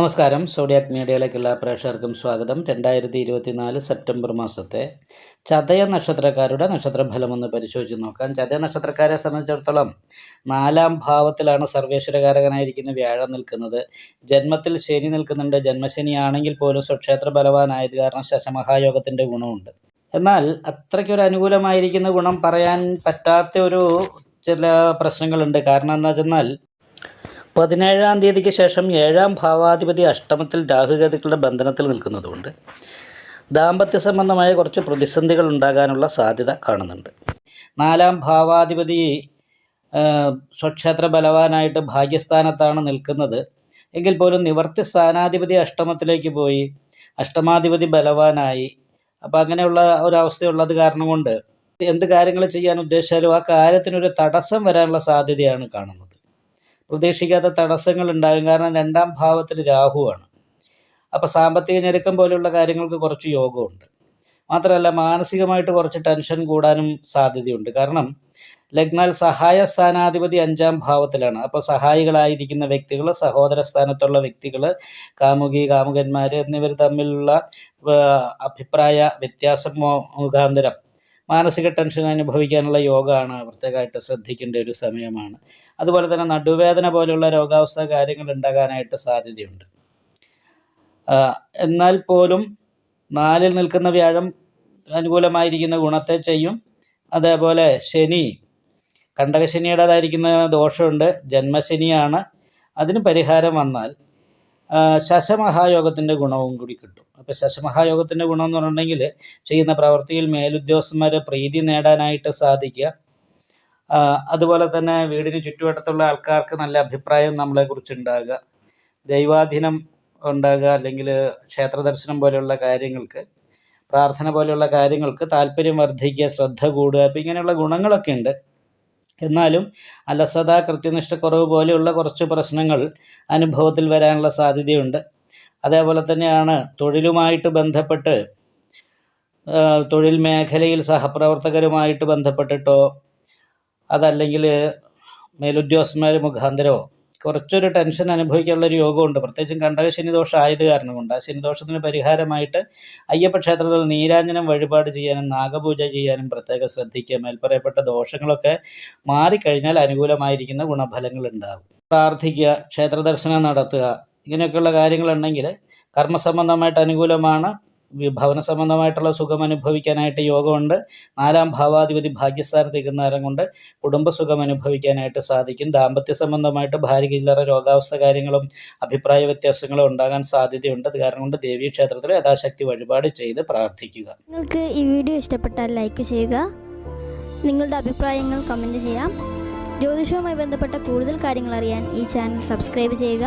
നമസ്കാരം. സോഡിയാക് മീഡിയയിലേക്കുള്ള പ്രേക്ഷകർക്കും സ്വാഗതം. രണ്ടായിരത്തി ഇരുപത്തിനാല് സെപ്റ്റംബർ മാസത്തെ ചതയ നക്ഷത്രക്കാരുടെ നക്ഷത്രഫലം ഒന്ന് പരിശോധിച്ച് നോക്കാം. ചതയ നക്ഷത്രക്കാരെ സംബന്ധിച്ചിടത്തോളം നാലാം ഭാവത്തിലാണ് സർവേശ്വരകാരകനായിരിക്കുന്ന വ്യാഴം നിൽക്കുന്നത്. ജന്മത്തിൽ ശനി നിൽക്കുന്നുണ്ട്. ജന്മശനിയാണെങ്കിൽ പോലും സ്വക്ഷേത്ര ബലവാനായത് കാരണം ശശമഹായോഗത്തിന്റെ ഗുണമുണ്ട്. എന്നാൽ അത്രയ്ക്കൊരു അനുകൂലമായിരിക്കുന്ന ഗുണം പറയാൻ പറ്റാത്ത ഒരു ചില പ്രശ്നങ്ങളുണ്ട്. കാരണം എന്താ വെച്ചെന്നാൽ പതിനേഴാം തീയതിക്ക് ശേഷം ഏഴാം ഭാവാധിപതി അഷ്ടമത്തിൽ രാഹുഗതികളുടെ ബന്ധനത്തിൽ നിൽക്കുന്നതുകൊണ്ട് ദാമ്പത്യ സംബന്ധമായ കുറച്ച് പ്രതിസന്ധികൾ ഉണ്ടാകാനുള്ള സാധ്യത കാണുന്നുണ്ട്. നാലാം ഭാവാധിപതി സ്വക്ഷേത്ര ബലവാനായിട്ട് ഭാഗ്യസ്ഥാനത്താണ് നിൽക്കുന്നത്. എങ്കിൽ പോലും നിവർത്തി സ്ഥാനാധിപതി അഷ്ടമത്തിലേക്ക് പോയി അഷ്ടമാധിപതി ബലവാനായി. അപ്പോൾ അങ്ങനെയുള്ള ഒരവസ്ഥയുള്ളത് കാരണം കൊണ്ട് എന്ത് കാര്യങ്ങൾ ചെയ്യാൻ ഉദ്ദേശിച്ചാലും ആ കാര്യത്തിനൊരു തടസ്സം വരാനുള്ള സാധ്യതയാണ് കാണുന്നത്. പ്രതീക്ഷിക്കാത്ത തടസ്സങ്ങൾ ഉണ്ടാകും കാരണം രണ്ടാം ഭാവത്തിൽ രാഹുവാണ്. അപ്പോൾ സാമ്പത്തിക ഞെരുക്കം പോലെയുള്ള കാര്യങ്ങൾക്ക് കുറച്ച് യോഗമുണ്ട്. മാത്രമല്ല മാനസികമായിട്ട് കുറച്ച് ടെൻഷൻ കൂടാനും സാധ്യതയുണ്ട്. കാരണം ലഗ്നാൽ സഹായ സ്ഥാനാധിപതി അഞ്ചാം ഭാവത്തിലാണ്. അപ്പോൾ സഹായികളായിരിക്കുന്ന വ്യക്തികൾ സഹോദര സ്ഥാനത്തുള്ള വ്യക്തികൾ കാമുകി കാമുകന്മാർ എന്നിവർ തമ്മിലുള്ള അഭിപ്രായ വ്യത്യാസം മുഖാന്തരം മാനസിക ടെൻഷൻ അനുഭവിക്കാനുള്ള യോഗമാണ് പ്രത്യേകമായിട്ട് ശ്രദ്ധിക്കേണ്ട ഒരു സമയമാണ്. അതുപോലെ തന്നെ നടുവേദന പോലെയുള്ള രോഗാവസ്ഥ കാര്യങ്ങൾ ഉണ്ടാകാനായിട്ട് സാധ്യതയുണ്ട്. എന്നാൽ പോലും നാലിൽ നിൽക്കുന്ന വ്യാഴം അനുകൂലമായിരിക്കുന്ന ഗുണത്തെ ചെയ്യും. അതേപോലെ ശനി കണ്ടകശനിയുടേതായിരിക്കുന്ന ദോഷമുണ്ട്. ജന്മശനിയാണ്. അതിന് പരിഹാരം വന്നാൽ ശശമഹായോഗത്തിന്റെ ഗുണവും കൂടി കിട്ടും. അപ്പോൾ ശശമഹായോഗത്തിന്റെ ഗുണം എന്ന് പറഞ്ഞിട്ടുണ്ടെങ്കിൽ ചെയ്യുന്ന പ്രവൃത്തിയിൽ മേലുദ്യോഗസ്ഥന്മാരെ പ്രീതി നേടാനായിട്ട് സാധിക്കുക. അതുപോലെ തന്നെ വീടിന് ചുറ്റുവട്ടത്തുള്ള ആൾക്കാർക്ക് നല്ല അഭിപ്രായം നമ്മളെക്കുറിച്ച് ഉണ്ടാകുക. ദൈവാധീനം ഉണ്ടാകുക അല്ലെങ്കിൽ ക്ഷേത്ര ദർശനം പോലെയുള്ള കാര്യങ്ങൾക്ക് പ്രാർത്ഥന പോലെയുള്ള കാര്യങ്ങൾക്ക് താല്പര്യം വർദ്ധിക്കുക ശ്രദ്ധ കൂടുക അപ്പം ഇങ്ങനെയുള്ള ഗുണങ്ങളൊക്കെ ഉണ്ട്. എന്നാലും അലസത കൃത്യനിഷ്ഠക്കുറവ് പോലെയുള്ള കുറച്ച് പ്രശ്നങ്ങൾ അനുഭവത്തിൽ വരാനുള്ള സാധ്യതയുണ്ട്. അതേപോലെ തന്നെയാണ് തൊഴിലുമായിട്ട് ബന്ധപ്പെട്ട് തൊഴിൽ മേഖലയിൽ സഹപ്രവർത്തകരുമായിട്ട് ബന്ധപ്പെട്ടിട്ടോ അതല്ലെങ്കിൽ മേലുദ്യോഗസ്ഥന്മാർ മുഖാന്തരമോ? കുറച്ചൊരു ടെൻഷൻ അനുഭവിക്കാനുള്ള ഒരു യോഗമുണ്ട്. പ്രത്യേകിച്ചും കണ്ടക ശനിദോഷം ആയത് കാരണം കൊണ്ട്. ആ ശനിദോഷത്തിന് പരിഹാരമായിട്ട് അയ്യപ്പ ക്ഷേത്രത്തിൽ നീരാഞ്ജനം വഴിപാട് ചെയ്യാനും നാഗപൂജ ചെയ്യാനും പ്രത്യേകം ശ്രദ്ധിക്കുക. മേൽപ്പറയപ്പെട്ട ദോഷങ്ങളൊക്കെ മാറിക്കഴിഞ്ഞാൽ അനുകൂലമായിരിക്കുന്ന ഗുണഫലങ്ങൾ ഉണ്ടാകും പ്രാർത്ഥിക്കുക ക്ഷേത്രദർശനം നടത്തുക ഇങ്ങനെയൊക്കെയുള്ള കാര്യങ്ങളുണ്ടെങ്കിൽ കർമ്മസംബന്ധമായിട്ട് അനുകൂലമാണ്. ഭവന സംബന്ധമായിട്ടുള്ള സുഖം അനുഭവിക്കാനായിട്ട് യോഗമുണ്ട്. നാലാം ഭാവാധിപതി ഭാഗ്യസ്ഥാനത്ത് നിൽക്കുന്ന നേരം കൊണ്ട് കുടുംബസുഖം അനുഭവിക്കാനായിട്ട് സാധിക്കും. ദാമ്പത്യ സംബന്ധമായിട്ട് ഭാര്യ ഇല്ലറ രോഗാവസ്ഥ കാര്യങ്ങളും അഭിപ്രായ വ്യത്യാസങ്ങളും ഉണ്ടാകാൻ സാധ്യതയുണ്ട്. അത് കാരണം കൊണ്ട് ദേവീ ക്ഷേത്രത്തിൽ യഥാശക്തി വഴിപാട് ചെയ്ത് പ്രാർത്ഥിക്കുക. നിങ്ങൾക്ക് ഈ വീഡിയോ ഇഷ്ടപ്പെട്ടാൽ ലൈക്ക് ചെയ്യുക. നിങ്ങളുടെ അഭിപ്രായങ്ങൾ കമന്റ് ചെയ്യാം. ജ്യോതിഷവുമായി ബന്ധപ്പെട്ട കൂടുതൽ കാര്യങ്ങൾ അറിയാൻ ഈ ചാനൽ സബ്സ്ക്രൈബ് ചെയ്യുക.